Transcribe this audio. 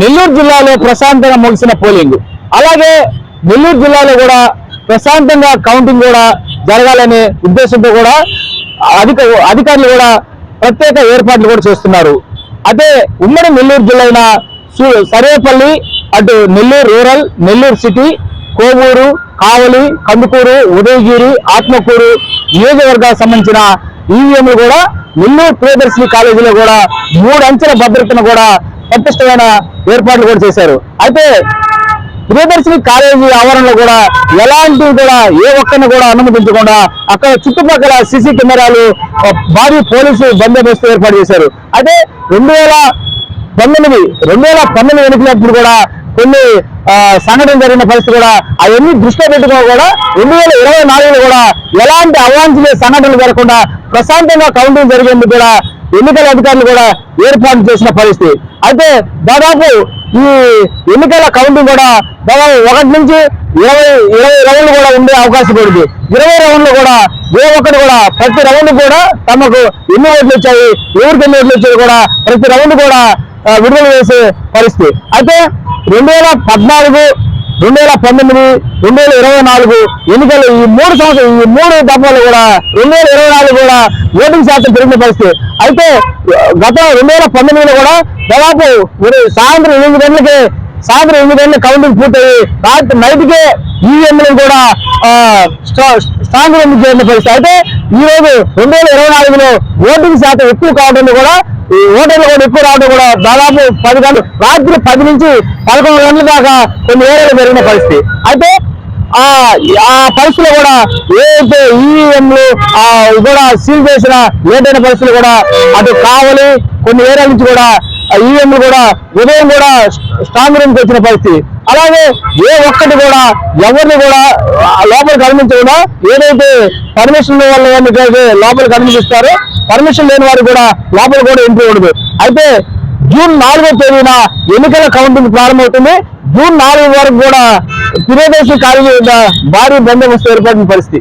నెల్లూరు జిల్లాలో ప్రశాంతంగా ముగిసిన పోలింగ్. అలాగే నెల్లూరు జిల్లాలో కూడా ప్రశాంతంగా కౌంటింగ్ కూడా జరగాలనే ఉద్దేశంతో కూడా అధిక అధికారులు కూడా ప్రత్యేక ఏర్పాట్లు కూడా చేస్తున్నారు. అదే ఉమ్మడి నెల్లూరు జిల్లా అయిన సర్వేపల్లి అటు నెల్లూరు రూరల్ నెల్లూరు సిటీ కోవూరు కావలి కందుకూరు ఉదయగిరి ఆత్మకూరు నియోజకవర్గాలకు సంబంధించిన ఈవీఎంలు కూడా నెల్లూరు ప్రియదర్శిని కాలేజీలో కూడా మూడు అంచెల భద్రతను కూడా పటిష్టమైన ఏర్పాట్లు కూడా చేశారు. అయితే ప్రియదర్శిని కాలేజీ ఆవరణలో కూడా ఎలాంటి కూడా ఏ ఒక్కరిని కూడా అనుమతించకుండా అక్కడ చుట్టుపక్కల సీసీ కెమెరాలు భారీ పోలీసు బందోబస్తు ఏర్పాటు చేశారు. అయితే రెండు వేల పంతొమ్మిది రెండు వేల పంతొమ్మిది ఎన్నికలప్పుడు కూడా కొన్ని సంఘటన జరిగిన పరిస్థితి కూడా అవన్నీ దృష్టిలో పెట్టుకుని కూడా రెండు వేల ఇరవై నాలుగులో కూడా ఎలాంటి అవాంఛనీయ సంఘటనలు జరగకుండా ప్రశాంతంగా కౌంటింగ్ జరిగేందుకు కూడా ఎన్నికల అధికారులు కూడా ఏర్పాటు చేసిన పరిస్థితి. అయితే దాదాపు ఈ ఎన్నికల కౌంటింగ్ కూడా దాదాపు ఒకటి నుంచి ఇరవై ఇరవై రౌండ్లు కూడా ఉండే అవకాశం ఉంది. ఇరవై రౌండ్లు కూడా ఏ ఒక్కరు కూడా ప్రతి రౌండ్ కూడా తమకు ఎన్ని ఓట్లు వచ్చాయి ఎవరికి ఎన్ని ఓట్లు వచ్చాయి కూడా ప్రతి రౌండ్ కూడా విడుదల చేసే పరిస్థితి. అయితే రెండు వేల పద్నాలుగు రెండు వేల పంతొమ్మిది రెండు వేల ఇరవై నాలుగు ఎన్నికలు ఈ మూడు సంవత్సరం ఈ మూడు దఫాలు కూడా రెండు వేల ఇరవై నాలుగు కూడా ఓటింగ్ శాతం పెరిగిన పరిస్థితి. అయితే గత రెండు వేల పంతొమ్మిదిలో కూడా దాదాపు సాయంత్రం ఎనిమిది గంటలకి సాయంత్రం ఎనిమిది గంటల కౌంటింగ్ పూర్తయి రాత్రి నైట్కే ఈవీఎంలను కూడా స్ట్రాంగ్ రూమ్ చేసిన పరిస్థితి. అయితే ఈ రోజు రెండు వేల ఇరవై నాలుగులో ఓటింగ్ శాతం ఎక్కువ కావడంలో కూడా ఈ ఓటర్లు కూడా ఎక్కువ రావడం కూడా దాదాపు పది గంటలు రాత్రి పది నుంచి పదకొండు గంటల దాకా కొన్ని ఏరియాలు పెరిగిన పరిస్థితి. అయితే ఆ ఆ పరిస్థితులు కూడా ఏదైతే ఈవీఎంలు ఆ కూడా సీల్ చేసిన ఏదైన పరిస్థితులు కూడా అటు కావాలి కొన్ని ఏరియాల నుంచి కూడా ఈవీఎంలు కూడా ఉదయం కూడా స్ట్రాంగ్ రూమ్కి వచ్చిన పరిస్థితి. అలాగే ఏ ఒక్కటి కూడా ఎవరిని కూడా లోపలికి అనుమతించకుండా ఏదైతే పర్మిషన్ వల్ల లోపలికి అనుమతిస్తారో పర్మిషన్ లేని వారు కూడా లోపల కూడా ఎంట్రీ ఉండదు అయితే జూన్ నాలుగో తేదీన ఎన్నికల కౌంటింగ్ ప్రారంభమవుతుంది. జూన్ నాలుగు వరకు కూడా ప్రియదర్శి కాలేజీ భారీ బందోబస్తు ఏర్పడిన పరిస్థితి.